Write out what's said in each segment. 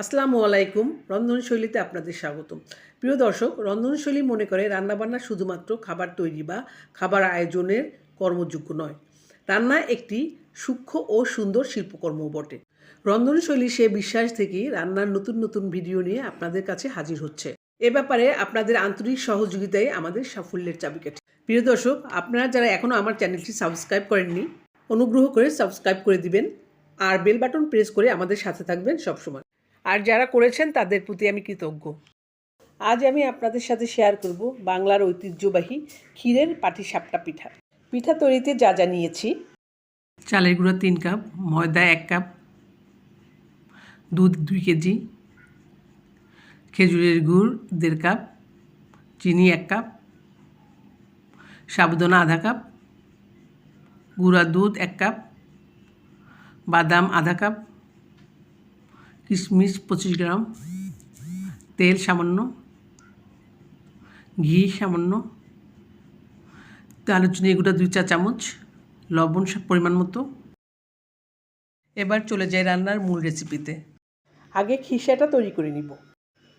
আসসালামু আলাইকুম, রন্ধনশৈলীতে আপনাদের স্বাগতম। প্রিয় দর্শক, রন্ধনশৈলী মনে করে রান্নাবান্না শুধুমাত্র খাবার তৈরি বা খাবার আয়োজনের কর্মযোগ্য নয়। রান্না একটি সূক্ষ্ম ও সুন্দর শিল্পকর্ম বটে। রন্ধনশৈলী সে বিশ্বাস থেকেই রান্নার নতুন নতুন ভিডিও নিয়ে আপনাদের কাছে হাজির হচ্ছে। এ ব্যাপারে আপনাদের আন্তরিক সহযোগিতাই আমাদের সাফল্যের চাবিকাঠি। প্রিয় দর্শক, আপনারা যারা এখনও আমার চ্যানেলটি সাবস্ক্রাইব করেননি, অনুগ্রহ করে সাবস্ক্রাইব করে দিবেন আর বেল বাটন প্রেস করে আমাদের সাথে থাকবেন সবসময়। আর যারা করেছেন তাদের প্রতি আমি কৃতজ্ঞ। আজ আমি আপনাদের সাথে শেয়ার করব বাংলার ঐতিহ্যবাহী ক্ষীরের পাটিসাপটা পিঠা। পিঠা তৈরিতে যা যা নিয়েছি। চালের গুঁড়ো তিন কাপ, ময়দা এক কাপ, দুধ দুই কেজি, খেজুরের গুড় দেড় কাপ, চিনি এক কাপ সাবুদানা আধা কাপ, গুঁড়া দুধ এক কাপ, বাদাম আধা কাপ কিশমিশ পঁচিশ গ্রাম। তেল সামান্য। ঘি সামান্য। দারুচিনি এগুলো দুই চা চামচ লবণ পরিমাণ মতো। এবার চলে যাই রান্নার মূল রেসিপিতে। আগে খিসাটা তৈরি করে নিব।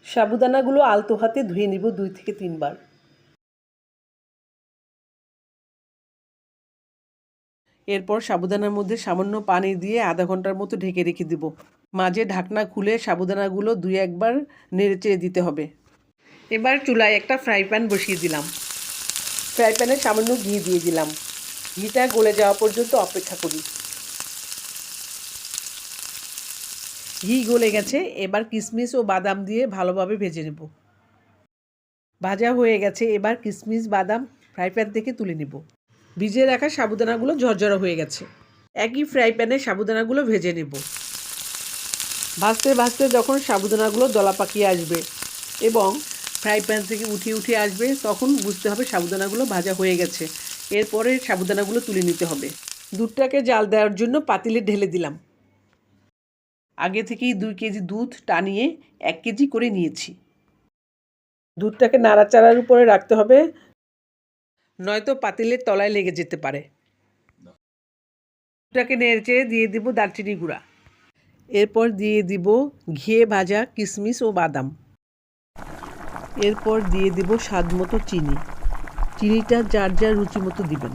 সাবুদানাগুলো আলতো হাতে ধুয়ে নিব দুই থেকে তিনবার। এরপর সাবুদানার মধ্যে সামান্য পানি দিয়ে আধা ঘণ্টার মতো ঢেকে রেখে দিব। মাঝে ঢাকনা খুলে সাবুদানাগুলো দুই একবার নেড়ে চেড়ে দিতে হবে। এবার চুলায় একটা ফ্রাই প্যান বসিয়ে দিলাম। ফ্রাই প্যানে সামান্য ঘি দিয়ে দিলাম। ঘিটা গলে যাওয়া পর্যন্ত অপেক্ষা করি। ঘি গলে গেছে, এবার কিশমিশ ও বাদাম দিয়ে ভালোভাবে ভেজে নেব। ভাজা হয়ে গেছে, এবার কিশমিশ বাদাম, ফ্রাই প্যান থেকে তুলে নেব। ভিজিয়ে রাখা সাবুদানাগুলো ঝরঝরা হয়ে গেছে। একই ফ্রাই প্যানে সাবুদানাগুলো ভেজে নেব। ভাজতে ভাজতে যখন সাবুদানাগুলো দলা পাকিয়ে আসবে এবং ফ্রাই প্যান থেকে উঠিয়ে উঠিয়ে আসবে, তখন বুঝতে হবে সাবুদানাগুলো ভাজা হয়ে গেছে। এরপরে সাবুদানাগুলো তুলে নিতে হবে। দুধটাকে জাল দেওয়ার জন্য পাতিলে ঢেলে দিলাম। আগে থেকেই দুই কেজি দুধ টানিয়ে এক কেজি করে নিয়েছি। দুধটাকে নাড়াচাড়ার উপরে রাখতে হবে, নয়তো পাতিলের তলায় লেগে যেতে পারে। দুধটাকে নেড়ে দিয়ে দিব দারচিনি গুঁড়া। এরপর দিয়ে দিব ঘিয়ে ভাজা কিশমিশ ও বাদাম। এরপর দিয়ে দিব স্বাদ মতো চিনি। চিনিটা যার যার রুচি মতো দিবেন।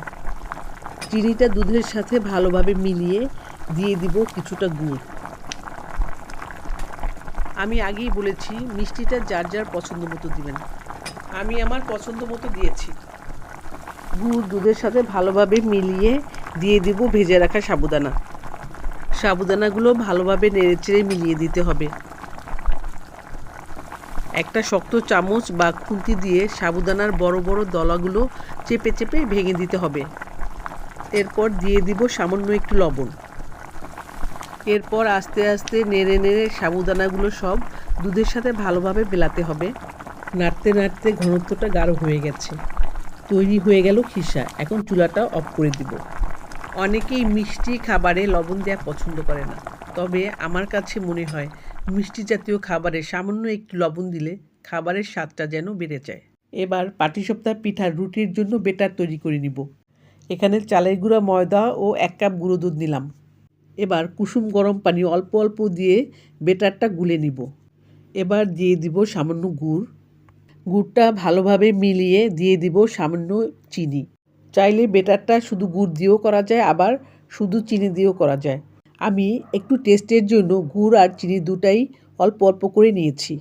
চিনিটা দুধের সাথে ভালোভাবে মিলিয়ে দিয়ে দিব কিছুটা গুড়। আমি আগেই বলেছি, মিষ্টিটা যার যার পছন্দ মতো দিবেন। আমি আমার পছন্দ মতো দিয়েছি। গুড় দুধের সাথে ভালোভাবে মিলিয়ে দিয়ে দিব ভেজে রাখা সাবুদানা। সাবুদানাগুলো ভালোভাবে নেড়েচেড়ে মিলিয়ে দিতে হবে। একটা শক্ত চামচ বা খুন্তি দিয়ে সাবুদানার বড় বড় দলাগুলো চেপে চেপে ভেঙে দিতে হবে। এরপর দিয়ে দিব সামান্য একটু লবণ। এরপর আস্তে আস্তে নেড়ে নেড়ে সাবুদানাগুলো সব দুধের সাথে ভালোভাবে বেলাতে হবে। নাড়তে নাড়তে ঘনত্বটা গাঢ় হয়ে গেছে। তৈরি হয়ে গেল খিসা। এখন চুলাটা অফ করে দিব। অনেকেই মিষ্টি খাবারে লবণ দেওয়া পছন্দ করে না। তবে আমার কাছে মনে হয়, মিষ্টি জাতীয় খাবারে সামান্য একটু লবণ দিলে খাবারের স্বাদটা যেন বেড়ে যায়। এবার পাটিসপ্তাহ পিঠার রুটির জন্য বেটার তৈরি করে নিব। এখানে চালের গুঁড়া, ময়দা ও এক কাপ গুঁড়ো দুধ নিলাম। এবার কুসুম গরম পানি অল্প অল্প দিয়ে বেটারটা গুলে নিব। এবার দিয়ে দিব সামান্য গুড়। গুড়টা ভালোভাবে মিলিয়ে দিয়ে দিব সামান্য চিনি। চাইলে বেটারটা শুধু গুড় দিয়েও করা যায়, আবার শুধু চিনি দিয়েও করা যায়। আমি একটু টেস্টের জন্য গুড় আর চিনি দুটাই অল্প অল্প করে নিয়েছি।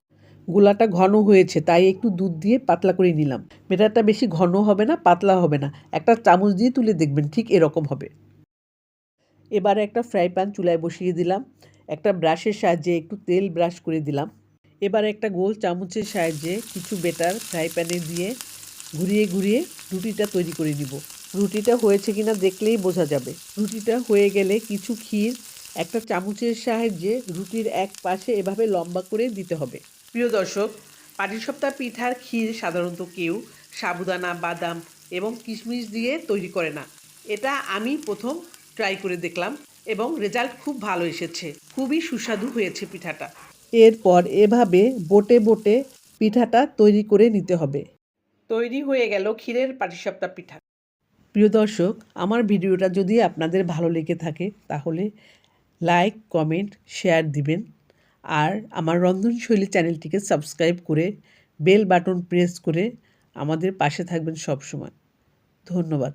গোলাটা ঘন হয়েছে, তাই একটু দুধ দিয়ে পাতলা করে নিলাম। বেটারটা বেশি ঘন হবে না, পাতলা হবে না। একটা চামচ দিয়ে তুলে দেখবেন, ঠিক এরকম হবে। এবারে একটা ফ্রাই প্যান চুলায় বসিয়ে দিলাম। একটা ব্রাশের সাহায্যে একটু তেল ব্রাশ করে দিলাম। এবার একটা গোল চামচের সাহায্যে কিছু বেটার ফ্রাই প্যানে দিয়ে ঘুরিয়ে ঘুরিয়ে রুটিটা তৈরি করে নিব। রুটিটা হয়েছে কিনা দেখলেই বোঝা যাবে। রুটিটা হয়ে গেলে কিছু ক্ষীর একটা চামচের সাহায্যে রুটির এক পাশে এভাবে লম্বা করে দিতে হবে। প্রিয় দর্শক পাটিসপ্তাহ পিঠার ক্ষীর সাধারণত কেউ সাবুদানা বাদাম এবং কিশমিশ দিয়ে তৈরি করে না। এটা আমি প্রথম ট্রাই করে দেখলাম এবং রেজাল্ট খুব ভালো এসেছে। খুবই সুস্বাদু হয়েছে পিঠাটা। এরপর এভাবে বোটে বোটে পিঠাটা তৈরি করে নিতে হবে। তৈরি হয়ে গেল ক্ষীরের পাটিসাপটা পিঠা। প্রিয় দর্শক, আমার ভিডিওটা যদি আপনাদের ভালো লেগে থাকে, তাহলে লাইক, কমেন্ট, শেয়ার দিবেন। আর আমার রন্ধনশৈলী চ্যানেলটিকে সাবস্ক্রাইব করে বেল বাটন প্রেস করে আমাদের পাশে থাকবেন সব সময় ধন্যবাদ।